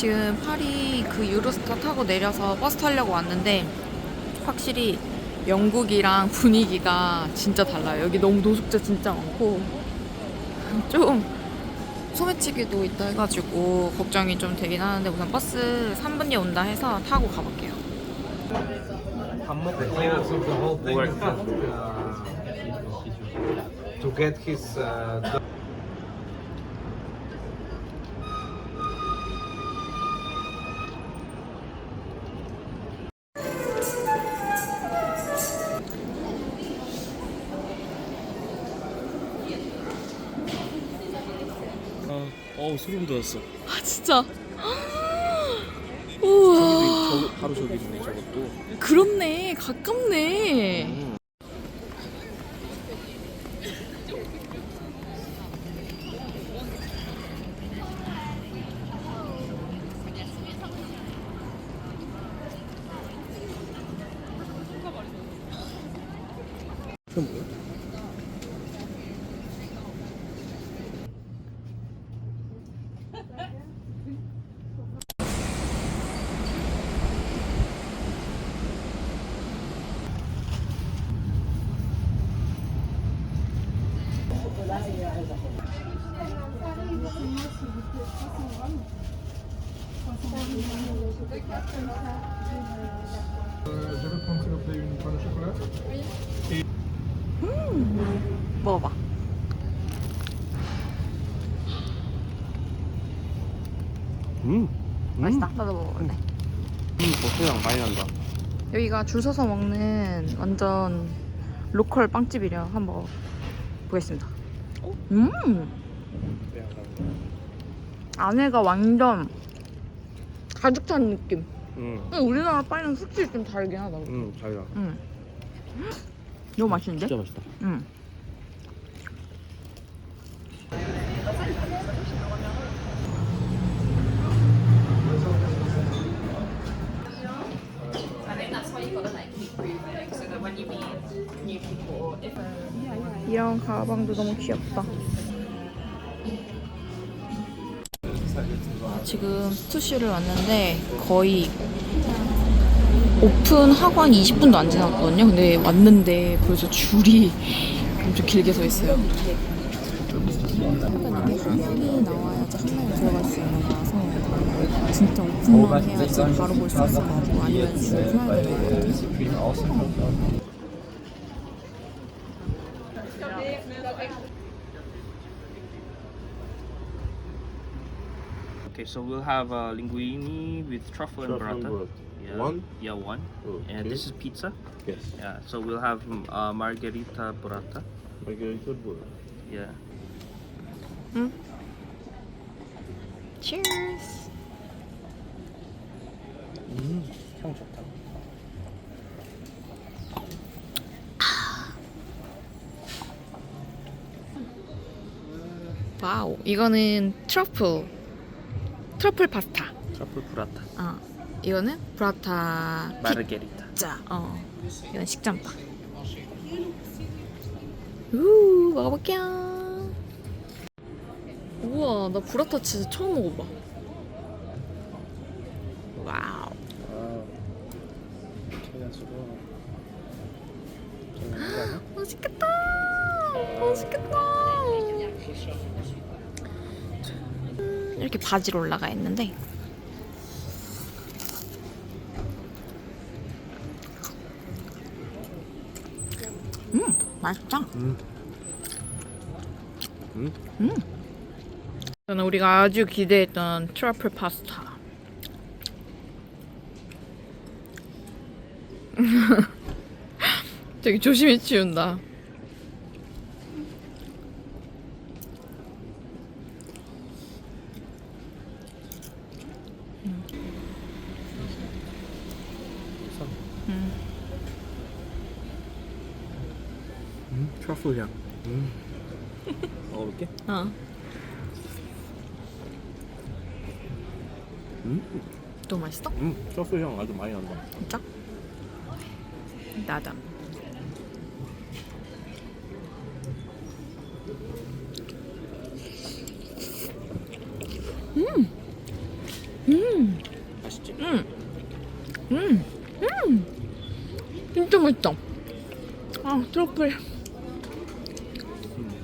지금 파리 그 유로스타 타고 내려서 버스 타려고 왔는데 확실히 영국이랑 분위기가 진짜 달라요. 여기 너무 노숙자 진짜 많고 좀 소매치기도 있다 해가지고 걱정이 좀 되긴 하는데 우선 버스 3분 뒤에 온다 해서 타고 가볼게요. 밥 먹고 work to get his uh, 어, 어우 소름 돋았어. 아 진짜. 우와. 저기, 저, 바로 저기 있네 저것도. 그렇네. 가깝네. 그럼 뭐야? 먹어봐. 음. 맛있다. 나도 먹어볼래. 음, 버스랑 많이 난다. 여기가 줄 서서 먹는 완전 로컬 빵집이래요. 한번 보겠습니다. 음, 안에가 완전 가득 찬 느낌. 음. 응, 우리나라 빵이랑 확실히 좀 다르긴 하다. 음, 잘다. 응. 너무 맛있는데? 진짜 맛있다. 응. 이런 가방도 너무 귀엽다. 아, 지금 스투시를 왔는데 거의 오픈 하고 한 20분도 안 지났거든요. 근데 왔는데 벌써 줄이 엄청 길게 서 있어요. 약간 이게 한 명이 나와야지 한 명이 들어갈 수 있는 거라서 진짜 오픈만 해야지 바로 볼 수 있을 것 같고 아니면 줄 서야 되는 것 같아요. Okay, so we'll have uh, linguine with truffle, and Truffle and burrata. burrata. Yeah. One? Yeah, one. Okay. And this is pizza. Yes. Yeah. So we'll have um, uh, margherita burrata. Margarita board. Yeah. Cheers. 향 좋다. 와우. 이거는 트러플. 트러플 파스타. 트러플 브라타. 어. 이거는 브라타 마르게리타. 피자. 어. 이건 식전빵. 우 먹어볼게요. 우와, 나 브라타 치즈 처음 먹어봐. 와우. 아. 맛있겠다. 맛있겠다. 음, 이렇게 바지로 올라가 있는데. 음, 맛있다. 음. 음. 음. 저는 우리가 아주 기대했던 트러플 파스타. 되게 조심히 치운다. 음, 샤소 향. 음. 음. 먹어볼게. 어. 음또 맛있어? 음, 샤소 향 아주 많이 난다. 진짜? 나도 안 먹어.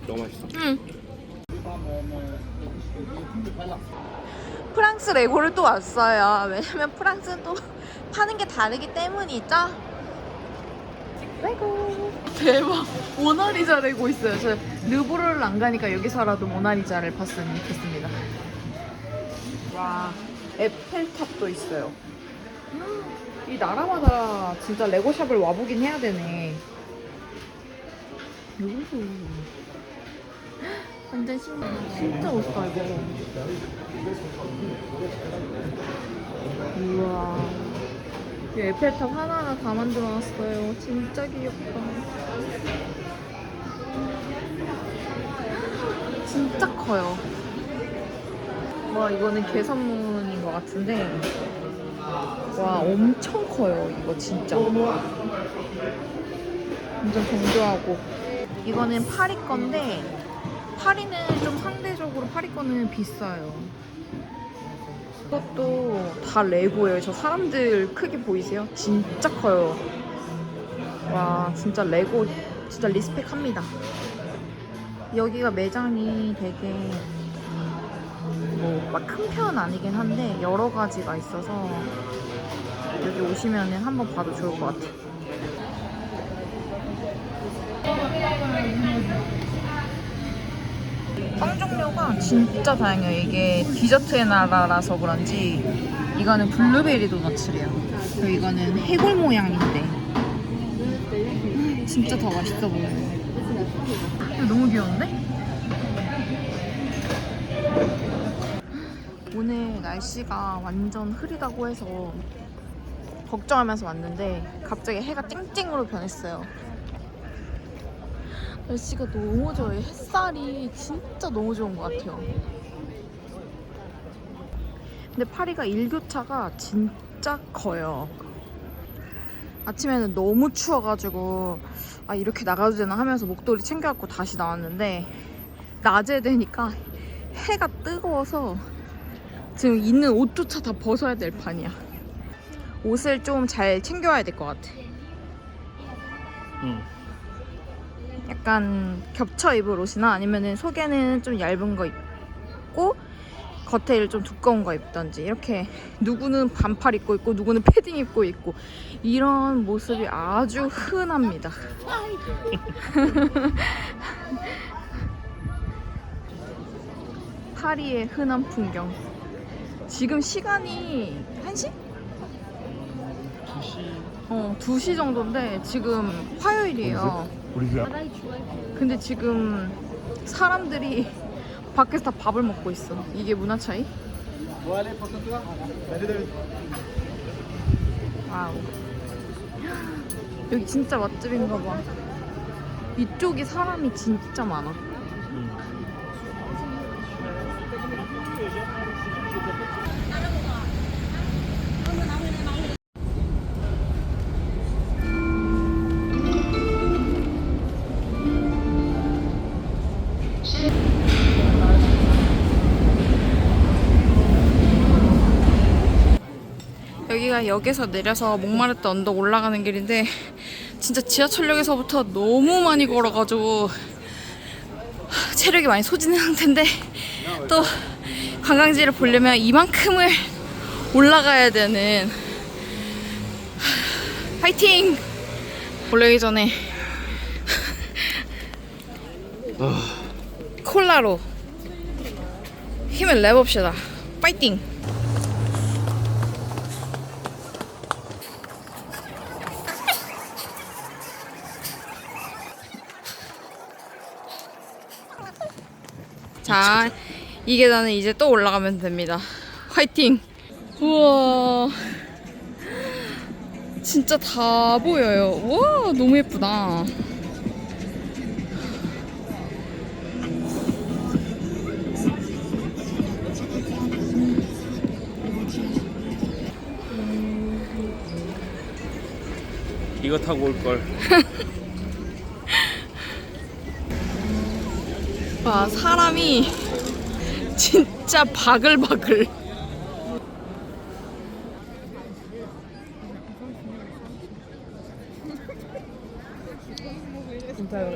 너무 맛있어. 음. 프랑스 레고를 또 왔어요. 왜냐면 프랑스는 또 파는 게 다르기 때문이죠. 레고. 대박. 모나리자 레고 있어요. 저 르브르를 안 가니까 여기서라도 모나리자를 봤으면 좋겠습니다. 와, 에펠탑도 있어요. 음, 이 나라마다 진짜 레고샵을 와보긴 해야 되네. 여기도. 완전 신나. 진짜 멋있다 이거. 우와. 이 에펠탑 하나하나 다 만들어놨어요. 진짜 귀엽다. 진짜 커요. 와 이거는 개선문인 것 같은데. 와 엄청 커요 이거 진짜. 완전 정교하고. 이거는 파리 건데 파리는 좀 상대적으로 파리 거는 비싸요. 이것도 다 레고예요. 저 사람들 크기 보이세요? 진짜 커요. 와, 진짜 레고 진짜 리스펙합니다. 여기가 매장이 되게 뭐 막 큰 편은 아니긴 한데 여러 가지가 있어서 여기 오시면은 한번 봐도 좋을 것 같아요. 빵 종류가 진짜 다양해요. 이게 디저트의 나라라서 그런지 이거는 블루베리 도너츠래요. 그리고 이거는 해골 모양인데 음, 진짜 더 맛있어 보여요. 너무 귀여운데? 오늘 날씨가 완전 흐리다고 해서 걱정하면서 왔는데 갑자기 해가 쨍쨍으로 변했어요. 날씨가 너무 좋아요. 햇살이 진짜 너무 좋은 것 같아요. 근데 파리가 일교차가 진짜 커요. 아침에는 너무 추워가지고 아 이렇게 나가도 되나 하면서 목도리 챙겨갖고 다시 나왔는데 낮에 되니까 해가 뜨거워서 지금 있는 옷조차 다 벗어야 될 판이야. 옷을 좀 잘 챙겨와야 될 것 같아. 응. 약간 겹쳐 입을 옷이나 아니면은 속에는 좀 얇은 거 입고 겉에를 좀 두꺼운 거 입던지 이렇게 누구는 반팔 입고 있고 누구는 패딩 입고 있고 이런 모습이 아주 흔합니다. 파리의 흔한 풍경. 지금 시간이 1시? 2시. 어, 2시 정도인데 지금 화요일이에요. 근데 지금 사람들이 밖에서 다 밥을 먹고 있어. 이게 문화 차이? 와우. 여기 진짜 맛집인가 봐. 이쪽이 사람이 진짜 많아. 여기가 역에서 내려서 목마르트 언덕 올라가는 길인데 진짜 지하철역에서부터 너무 많이 걸어가지고 하, 체력이 많이 소진한 상태인데 또 관광지를 보려면 이만큼을 올라가야 되는 하, 파이팅! 올라기 전에 콜라로 힘을 내봅시다. 파이팅! 자, 이 계단은 이제 또 올라가면 됩니다. 화이팅! 우와. 진짜 다 보여요. 우와, 너무 예쁘다. 이거 타고 올 걸. 와 사람이 진짜 바글바글.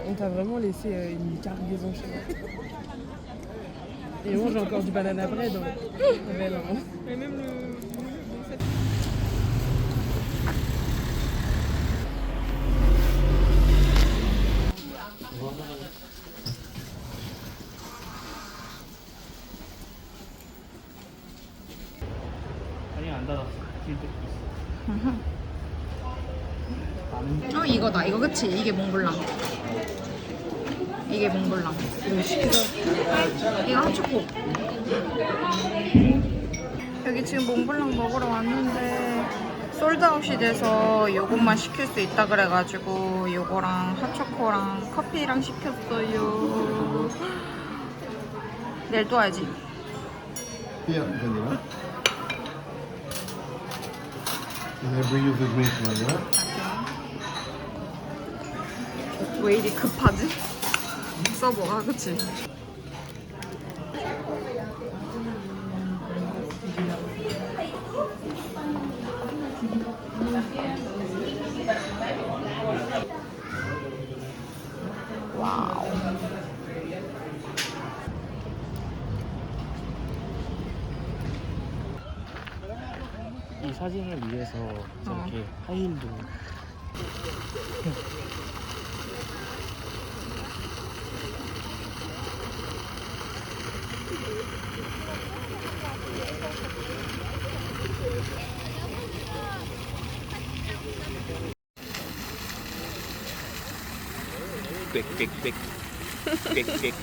On t'a vraiment laissé euh, une cargaison chez moi. Et moi j'ai encore du banana bread. Ah. Mais même le. 아니 안 닫았 어. 이거다 이거 그치 이게 몽블랑. 이게 몽블랑. 이거 핫초코. 여기 지금 몽블랑 먹으러 왔는데 솔드아웃이 돼서 요것만 시킬 수 있다 그래가지고 요거랑 핫초코랑 커피랑 시켰어요. 내일 또 와야지. And I bring you the green vanilla. 왜 이리 급하지? 서버가 그치? 사진을 위해서 저렇게 하이힐도. 빽빽빽. 빽빽.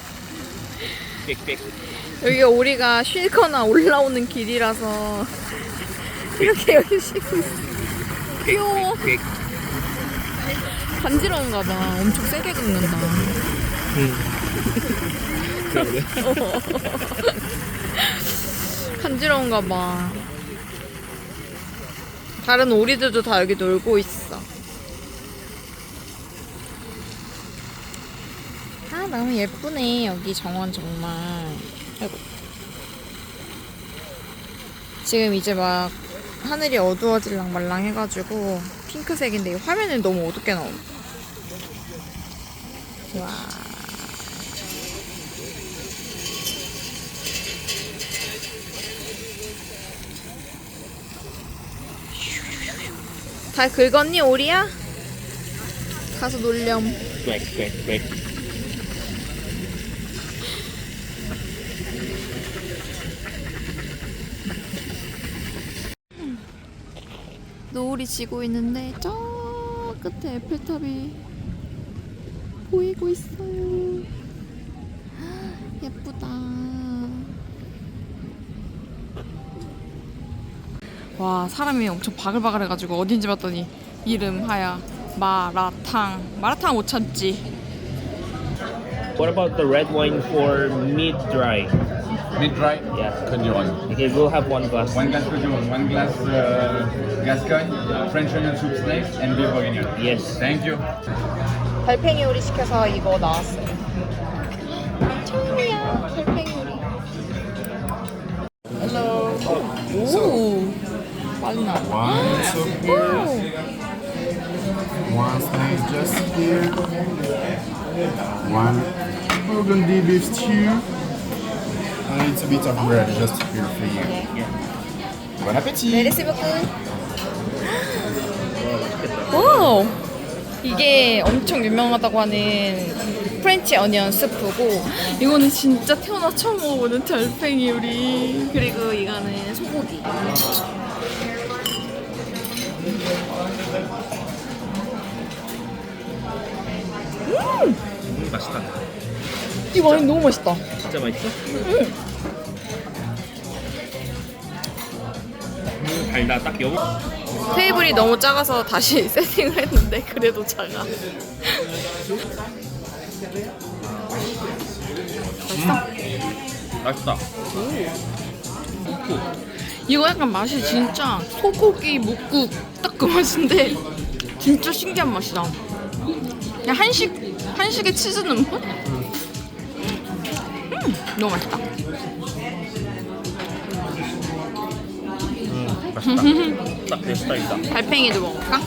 빽빽. 여기가 우리가 쉬거나 올라오는 길이라서 이렇게 여기 쉬고 있어. 귀여워. 빽 간지러운가 봐. 엄청 세게 긁는다. 그런데 간지러운가 봐. 다른 오리들도 다 여기 놀고 있어. 아 너무 예쁘네 여기 정원 정말. 아이고. 지금 이제 막 하늘이 어두워질랑 말랑 해가지고 핑크색인데 이 화면은 너무 어둡게 나옴. 와. 다 긁었니 오리야? 가서 놀렴. 꽥꽥꽥 노을이 지고 있는데 저 끝에 에펠탑이 보이고 있어요. 예쁘다. 와 사람이 엄청 바글바글 해가지고 어딘지 봤더니 이름 하야 마라탕 마라탕 못 참지. What about the red wine for mid dry? Mid dry? Yeah. Cognon. Okay, we'll have one glass. One glass Cognon, one glass uh, Gascogne, French onion soup snakes, and beef bourguignon. Yes. Thank you. 달팽이 요리 시켜서 이거 나왔어요. 처음이야 달팽이 요리. 헬로. 오. 빨리 나. One soup here, one snake just here, one burgundy beef stew, And it's a bit of bread just here for you. Bon appétit! 메리스 버크. 와우. 이게 엄청 유명하다고 하는 프렌치 어니언 스프고 이거는 진짜 태어나 처음 먹어보는 달팽이 요리 그리고 이거는 소고기 음, 맛있다. 이 와인 너무 맛있다 진짜 맛있어? 음, 달다. 딱 여보. 테이블이 너무 작아서 다시 세팅을 했는데 그래도 작아 맛있다. 이거 약간 맛이 진짜 소고기 묵국 딱 그 맛인데 진짜 신기한 맛이다. 그냥 한식 한식에 치즈 넣은 맛? 음, 너무 맛있다. 맛있다. 딱 내 스타일이다. 달팽이도 먹을까?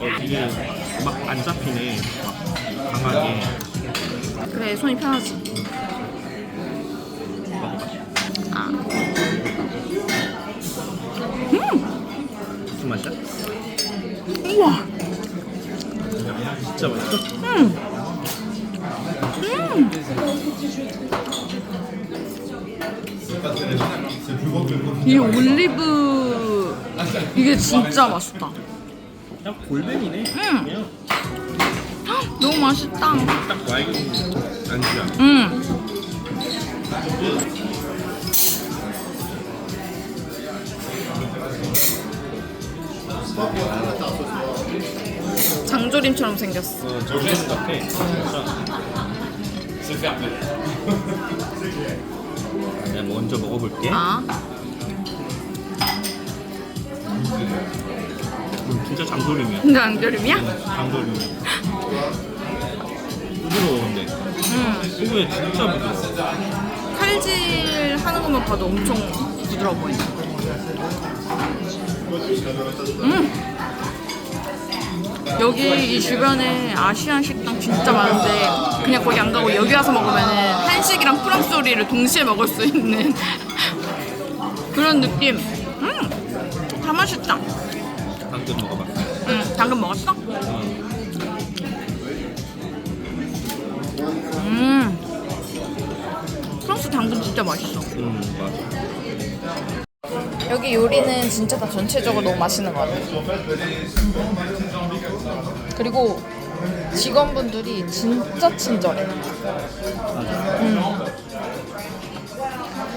어, 이게 막 안 잡히네. 막 강하게. 그래 손이 편하지. 아, 무슨 맛이야? 우와. 진짜 맛있어? 이 올리브 이게 진짜 맛있다. 그냥 골뱅이네. 음. 그냥 너무 맛있다. 딱 와인 안주야. 음. 장조림처럼 생겼어. 어, 저기는 같아. 내가 먼저 먹어볼게. 아, 음, 진짜 장조림이야. 근데 장조림이야? 장조림. 부드러워 근데. 음. 이게 진짜 부드러워. 칼질 하는 것만 봐도 엄청 부드러워 보인다. 음. 여기 이 주변에 아시안 식당 진짜 많은데 그냥 거기 안 가고 여기 와서 먹으면은 한식이랑 프랑스 요리를 동시에 먹을 수 있는 그런 느낌. 음, 다 맛있다. 방금 먹어봤어. 음, 당근 먹었어? 음. 프랑스 당근 진짜 맛있어. 음, 맞아. 여기 요리는 진짜 다 전체적으로 너무 맛있는 것 같아요. 그리고 직원분들이 진짜 친절해. 음.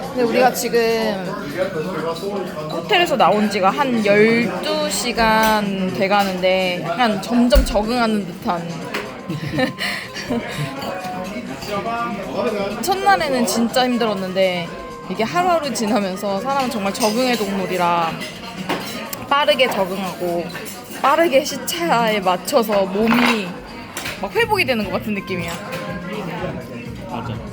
근데 우리가 지금 호텔에서 나온 지가 한 12시간 돼 가는데 약간 점점 적응하는 듯한 첫날에는 진짜 힘들었는데 이게 하루하루 지나면서 사람은 정말 적응의 동물이라 빠르게 적응하고 빠르게 시차에 맞춰서 몸이 막 회복이 되는 것 같은 느낌이야. 맞아.